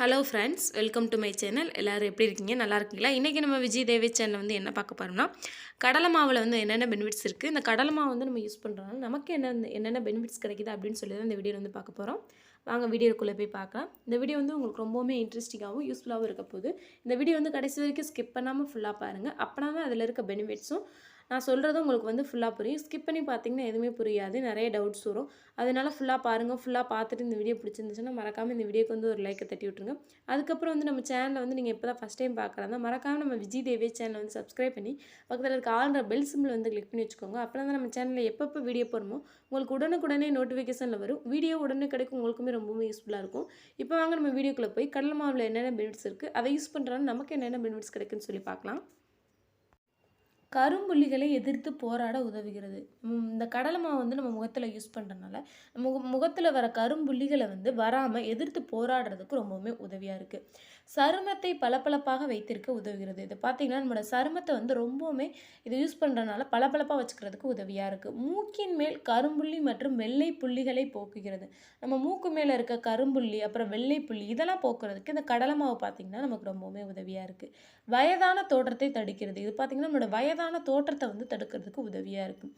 Hello friends welcome to my channel எல்லோரும் எப்படி இருக்கீங்க? நல்லா இருக்கீங்களா? இன்றைக்கி நம்ம விஜய் தேவி சேனல் வந்து என்ன பார்க்க போகிறோம்னா கடலை மாவில் வந்து என்னென்ன பெனிஃபிட்ஸ் இருக்குது இந்த கடலை மாவு வந்து நம்ம யூஸ் பண்ணுறதுனால நமக்கு என்ன என்னென்ன பெனிஃபிட்ஸ் கிடைக்குது அப்படின்னு சொல்லி தான் இந்த வீடியோ வந்து பார்க்க போகிறோம் வாங்க வீடியோக்குள்ளே போய் பார்க்கலாம். இந்த வீடியோ வந்து உங்களுக்கு ரொம்பவுமே இன்ட்ரெஸ்டிங்காகவும் யூஸ்ஃபுல்லாகவும் இருக்க போகுது. இந்த வீடியோ வந்து கடைசி வரைக்கும் ஸ்கிப் பண்ணாமல் ஃபுல்லாக பாருங்கள் அப்போனா தான் அதில் இருக்க பெனிஃபிட்ஸும் நான் சொல்கிறது உங்களுக்கு வந்து ஃபுல்லாக புரியும். ஸ்கிப் பண்ணி பார்த்தீங்கன்னா எதுவுமே புரியாது. நிறைய டவுட்ஸ் வரும். அதனால் ஃபுல்லாக பாருங்கள் ஃபுல்லாக பார்த்துட்டு இந்த வீடியோ பிடிச்சிருந்துச்சுன்னா மறக்காமல் இந்த வீடியோக்கு வந்து ஒரு லைக்கை தட்டி விட்ருங்க அதுக்கப்புறம் வந்து நம்ம சேனலில் வந்து நீங்கள் இப்போ தான் ஃபஸ்ட் டைம் பார்க்குறாங்க மறக்காமல் நம்ம விஜய் தேவே சேனலை வந்து சப்ஸ்கிரைப் பண்ணி பக்கத்தில் இருக்க ஆள்ற பெல் சிம்பிள் வந்து கிளிக் பண்ணி வச்சுக்கோங்க. அப்புறம் தான் நம்ம சேனலில் எப்பப்போ வீடியோ போடுமோ உங்களுக்கு உடனுக்குடனே நோட்டிஃபிகேஷனில் வரும். வீடியோ உடனே கிடைக்கும். உங்களுக்குமே ரொம்பவுமே யூஸ்ஃபுல்லாக இருக்கும். இப்போ வாங்க நம்ம வீடியோக்குள்ளே போய் கடலை மாவில் என்னென்ன பெனிஃபிட்ஸ் இருக்குது அதை யூஸ் பண்ணுறதுனால நமக்கு என்னென்ன பெனிஃபிட்ஸ் கிடைக்குன்னு சொல்லி பார்க்கலாம். கரும்புள்ளிகளை எதிர்த்து போராட உதவுகிறது. இந்த கடலை மாவு வந்து நம்ம முகத்தில் யூஸ் பண்ணுறதுனால முக முகத்தில் வர கரும்புள்ளிகளை வந்து வராமல் எதிர்த்து போராடுறதுக்கு ரொம்பவுமே உதவியாக இருக்குது சருமத்தை பளபளப்பாக வைத்திருக்க உதவுகிறது. இது பார்த்திங்கன்னா நம்மளோட சருமத்தை வந்து ரொம்பவுமே இது யூஸ் பண்ணுறதுனால பளபளப்பாக வச்சுக்கிறதுக்கு உதவியாக இருக்குது மூக்கின் மேல் கரும்புள்ளி மற்றும் வெள்ளை புள்ளிகளை போக்குகிறது. நம்ம மூக்கு மேலே இருக்க கரும்புள்ளி அப்புறம் வெள்ளை புள்ளி இதெல்லாம் போக்குறதுக்கு இந்த கடலை மாவு பார்த்திங்கன்னா நமக்கு ரொம்பவுமே உதவியாக இருக்குது வயதான தோற்றத்தை தடுக்கிறது. இது பார்த்திங்கன்னா நம்மளோட வயதான தோற்றத்தை வந்து தடுக்கிறதுக்கு உதவியாக இருக்கும்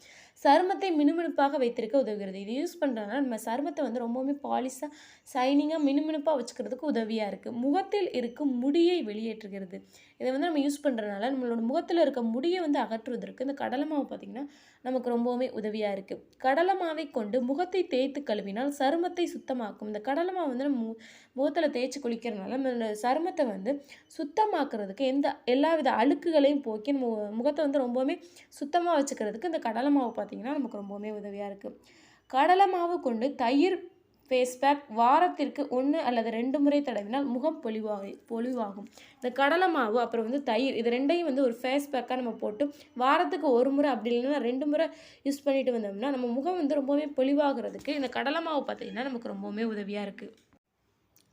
சருமத்தை மினுமினுப்பாக வைத்திருக்க உதவுகிறது. இது யூஸ் பண்ணுறதுனால நம்ம சருமத்தை வந்து ரொம்பவுமே பாலிஷாக ஷைனிங்காக மினுமினுப்பாக வச்சுக்கிறதுக்கு உதவியாக இருக்குது முகத்தில் இருக்கும் முடியை வெளியேற்றுகிறது. இதை வந்து நம்ம யூஸ் பண்ணுறதுனால நம்மளோட முகத்தில் இருக்க முடியை வந்து அகற்றுவதற்கு இந்த கடலை மாவு பார்த்திங்கன்னா நமக்கு ரொம்பவுமே உதவியாக இருக்குது கடலை மாவை கொண்டு முகத்தை தேய்த்து கழுவினால் சருமத்தை சுத்தமாக்கும். இந்த கடலை மாவு வந்து நம்ம மு- முகத்தில் தேய்ச்சி குளிக்கிறதுனால நம்மளோட சருமத்தை வந்து சுத்தமாக்குறதுக்கு எந்த எல்லா வித அழுக்குகளையும் போக்கி நம்ம முகத்தை வந்து ரொம்பவுமே சுத்தமாக வச்சுக்கிறதுக்கு இந்த கடலை மாவு பார்த்திங்கன்னா நமக்கு ரொம்பவுமே உதவியாக இருக்குது கடலை மாவு கொண்டு தயிர் ஃபேஸ் பேக் வாரத்திற்கு ஒன்று அல்லது ரெண்டு முறை தடவினால் முகம் பொலிவாக பொலிவாகும். இந்த கடலை மாவு அப்புறம் வந்து தயிர் இது ரெண்டையும் வந்து ஒரு ஃபேஸ் பேக்காக நம்ம போட்டு வாரத்துக்கு ஒரு முறை அப்படி இல்லைன்னா ரெண்டு முறை யூஸ் பண்ணிட்டு வந்தோம்னா நம்ம முகம் வந்து ரொம்பவுமே பொலிவாகிறதுக்கு இந்த கடலை மாவு பார்த்திங்கன்னா நமக்கு ரொம்பவுமே உதவியாக இருக்குது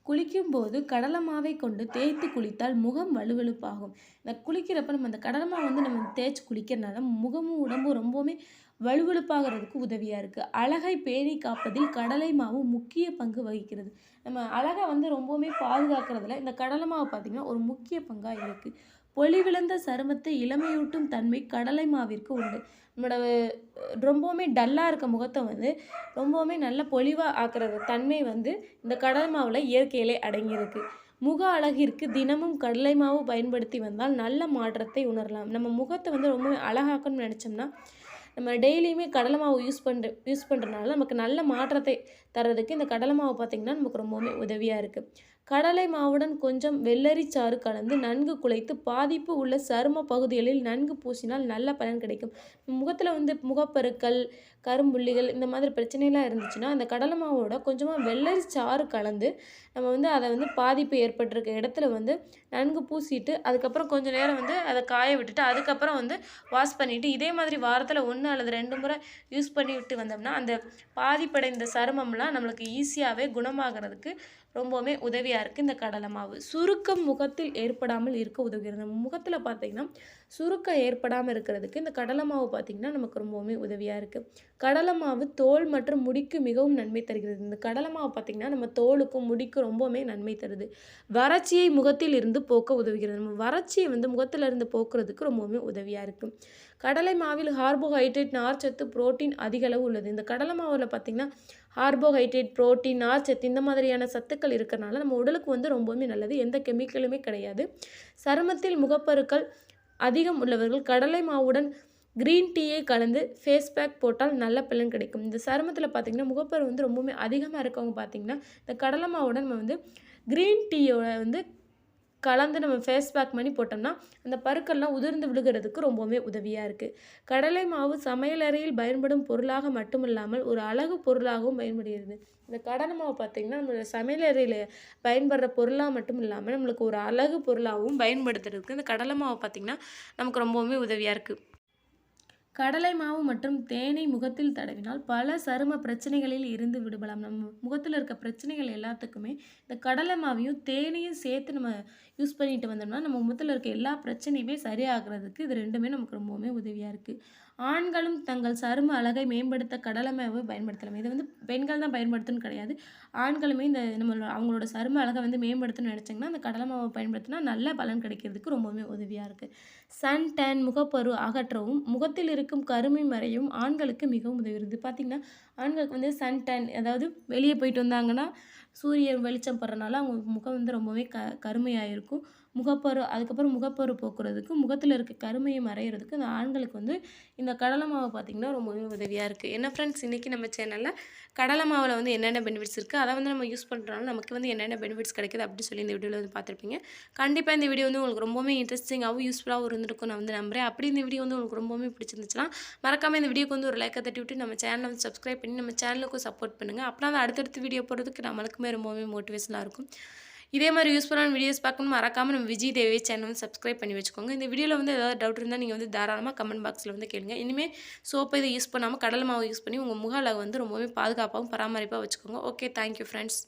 குளிக்கும்போது கடலமாவை கொண்டு தேய்த்து குளித்தால் முகம் வலுவெழுப்பாகும் இந்த குளிக்கிறப்ப நம்ம அந்த கடலை வந்து நம்ம தேய்ச்சி குளிக்கிறனால முகமும் உடம்பும் ரொம்பவுமே வலுவழுப்பாகிறதுக்கு உதவியாக இருக்குது அழகை பேணி காப்பதில் கடலை மாவு முக்கிய பங்கு வகிக்கிறது. நம்ம அழகை வந்து ரொம்பவுமே பாதுகாக்கிறதுல இந்த கடலை மாவு பார்த்திங்கன்னா ஒரு முக்கிய பங்காக இருக்குது பொலிவிழந்த சருமத்தை இளமையூட்டும் தன்மை கடலை மாவிற்கு உண்டு. நம்மளோட ரொம்பவுமே டல்லாக இருக்க முகத்தை வந்து ரொம்பவுமே நல்ல பொலிவாக ஆக்குறது தன்மை வந்து இந்த கடலை மாவில் இயற்கையிலே அடங்கியிருக்கு. முக அழகிற்கு தினமும் கடலை மாவு பயன்படுத்தி வந்தால் நல்ல மாற்றத்தை உணரலாம். நம்ம முகத்தை வந்து ரொம்பவே அழகாக்கணும்னு நினச்சோம்னா நம்ம டெய்லியுமே கடலை மாவு யூஸ் பண்ணுற யூஸ் பண்ணுறதுனால நமக்கு நல்ல மாற்றத்தை தர்றதுக்கு இந்த கடலை மாவு பார்த்திங்கன்னா நமக்கு ரொம்பவுமே உதவியாக இருக்குது கடலை மாவுடன் கொஞ்சம் வெள்ளரி சாறு கலந்து நன்கு குலைத்து பாதிப்பு உள்ள சரும பகுதிகளில் நன்கு பூசினால் நல்ல பலன் கிடைக்கும். முகத்தில் வந்து முகப்பருக்கள் கரும்புள்ளிகள் இந்த மாதிரி பிரச்சனைலாம் இருந்துச்சுன்னா அந்த கடலை மாவோட கொஞ்சமாக வெள்ளரி சாறு கலந்து நம்ம வந்து அதை வந்து பாதிப்பு ஏற்பட்டிருக்க இடத்துல வந்து நன்கு பூசிட்டு அதுக்கப்புறம் கொஞ்சம் நேரம் வந்து அதை காய விட்டுட்டு அதுக்கப்புறம் வந்து வாஷ் பண்ணிவிட்டு இதே மாதிரி வாரத்தில் ஒன்று அல்லது ரெண்டு முறை யூஸ் பண்ணி விட்டு வந்தோம்னா அந்த பாதிப்படைந்த சருமம்லாம் நம்மளுக்கு ஈஸியாகவே குணமாகிறதுக்கு ரொம்பவுமே உதவியாக இருக்குது இந்த கடலை மாவு. சுருக்கம் முகத்தில் ஏற்படாமல் இருக்க உதவுகிறது. நம்ம முகத்தில் பார்த்திங்கன்னா சுருக்கம் ஏற்படாமல் இருக்கிறதுக்கு இந்த கடலை மாவு பார்த்திங்கன்னா நமக்கு ரொம்பவுமே உதவியாக இருக்குது கடலை மாவு தோல் மற்றும் முடிக்கு மிகவும் நன்மை தருகிறது. இந்த கடலை மாவு பார்த்திங்கன்னா நம்ம தோலுக்கும் முடிக்கும் ரொம்பவுமே நன்மை தருது. வறட்சியை முகத்தில் இருந்து போக்க உதவுகிறது. நம்ம வறட்சியை வந்து முகத்தில் இருந்து போக்குறதுக்கு ரொம்பவுமே உதவியாக இருக்குது கடலை மாவில் கார்போஹைட்ரேட் நார்ச்சத்து புரோட்டீன் அதிக அளவு உள்ளது. இந்த கடலை மாவில் பார்த்திங்கன்னா கார்போஹைட்ரேட் புரோட்டீன் நார்ச்சத்து இந்த மாதிரியான சத்துக்கள் இருக்கிறனால நம்ம உடலுக்கு வந்து ரொம்பவுமே நல்லது. எந்த கெமிக்கலுமே கிடையாது. சருமத்தில் முகப்பருக்கள் அதிகம் உள்ளவர்கள் கடலை மாவுடன் க்ரீன் டீயை கலந்து ஃபேஸ் பேக் போட்டால் நல்ல பலன் கிடைக்கும். இந்த சருமத்தில் பார்த்திங்கன்னா முகப்பரு வந்து ரொம்பவுமே அதிகமாக இருக்கவங்க பார்த்திங்கன்னா இந்த கடலை மாவுடன் நம்ம வந்து க்ரீன் டீயோட வந்து கலந்து நம்ம ஃபேஸ் பேக் பண்ணி போட்டோம்னா அந்த பருக்கள்லாம் உதிர்ந்து விழுகிறதுக்கு ரொம்பவுமே உதவியாக இருக்குது கடலை மாவு சமையலறையில் பயன்படும் பொருளாக மட்டுமில்லாமல் ஒரு அழகு பொருளாகவும் பயன்படுகிறது. இந்த கடலை மாவு பார்த்திங்கன்னா நம்மளோட சமையலறையில் பயன்படுற பொருளாக மட்டும் இல்லாமல் நம்மளுக்கு ஒரு அழகு பொருளாகவும் பயன்படுத்துறதுக்கு இந்த கடலை மாவு பார்த்திங்கன்னா நமக்கு ரொம்பவுமே உதவியாக இருக்குது கடலை மாவு மற்றும் தேனை முகத்தில் தடவினால் பல சரும பிரச்சனைகளில் இருந்து விடுபடலாம். நம்ம முகத்தில் இருக்க பிரச்சனைகள் எல்லாத்துக்குமே இந்த கடலை மாவையும் தேனையும் சேர்த்து நம்ம யூஸ் பண்ணிட்டு வந்தோம்னா நம்ம முகத்தில் இருக்க எல்லா பிரச்சனையுமே சரியாகிறதுக்கு இது ரெண்டுமே நமக்கு ரொம்பவுமே உதவியாக இருக்குது ஆண்களும் தங்கள் சரும அழகை மேம்படுத்த கடலை மாவை பயன்படுத்தலாம். இது வந்து பெண்கள் தான் பயன்படுத்தணும்னு கிடையாது. ஆண்களுமே இந்த நம்மளோட அவங்களோட சரும அழகை வந்து மேம்படுத்தணும்னு நினச்சிங்கன்னா அந்த கடலை மாவை பயன்படுத்தினா நல்ல பலன் கிடைக்கிறதுக்கு ரொம்பவுமே உதவியாக இருக்குது சன் டேன் முகப்பரு அகற்றவும் முகத்தில் இருக்க இருக்கும் கருமை மறையும் ஆண்களுக்கு மிகவும் உதவுகிறது. பார்த்திங்கன்னா ஆண்களுக்கு வந்து சன் டேன் அதாவது வெளியே போயிட்டு வந்தாங்கன்னா சூரியன் வெளிச்சம் படுறனால அவங்க முகம் வந்து ரொம்பவே க கருமையாக இருக்கும் முகப்பரு அதுக்கப்புறம் முகப்பரு போக்குறதுக்கு முகத்தில் இருக்க கருமையை மறையிறதுக்கு இந்த ஆண்களுக்கு வந்து இந்த கடலை மாவு பார்த்திங்கன்னா ரொம்பவே உதவியாக இருக்குது என்ன ஃப்ரெண்ட்ஸ் இன்றைக்கி நம்ம சேனலில் கடலை மாவில் வந்து என்னென்ன பெனிஃபிட்ஸ் இருக்குது அதை வந்து நம்ம யூஸ் பண்ணுறதுனால நமக்கு வந்து என்னென்ன பெனிஃபிட்ஸ் கிடைக்குது அப்படி சொல்லி இந்த வீடியோவில் வந்து பார்த்துருப்பீங்க கண்டிப்பாக இந்த வீடியோ வந்து உங்களுக்கு ரொம்பவே இன்ட்ரெஸ்டிங்காகவும் யூஸ்ஃபுல்லாகவும் இருந்திருக்கும் நான் வந்து நம்புறேன். அப்படி இந்த வீடியோ வந்து உங்களுக்கு ரொம்பவே பிடிச்சிருந்துச்சுன்னா மறக்காமல் இந்த வீடியோக்கு வந்து ஒரு லைக்கை தட்டி விட்டு நம்ம சேனலை வந்து சப்ஸ்கிரைப் பண்ணி நம்ம சேனலுக்கும் சப்போர்ட் பண்ணுங்கள் அப்படின்னா தான் அடுத்தடுத்து வீடியோ போடுறதுக்கு நம்மளுக்குமே ரொம்பவே மோட்டிவேஷனாக இருக்கும். இதே மாதிரி யூஸ்ஃபுல்லான வீடியோஸ் பார்க்கணும் மறக்காமல் நம்ம விஜய் தேவி சேனல் வந்து சப்ஸ்கிரைப் பண்ணி வச்சுக்கோங்க. இந்த வீடியோவில் வந்து ஏதாவது டவுட் இருந்தால் நீங்கள் வந்து தாராளமாக கமெண்ட் பாக்ஸில் வந்து கேளுங்க. இனிமேல் சோப்பை இதை யூஸ் பண்ணாமல் கடலை மாவு யூஸ் பண்ணி உங்கள் முக வந்து ரொம்பவே பாதுகாப்பாகவும் பராமரிப்பாக வச்சுக்கோங்க. Okay thank you friends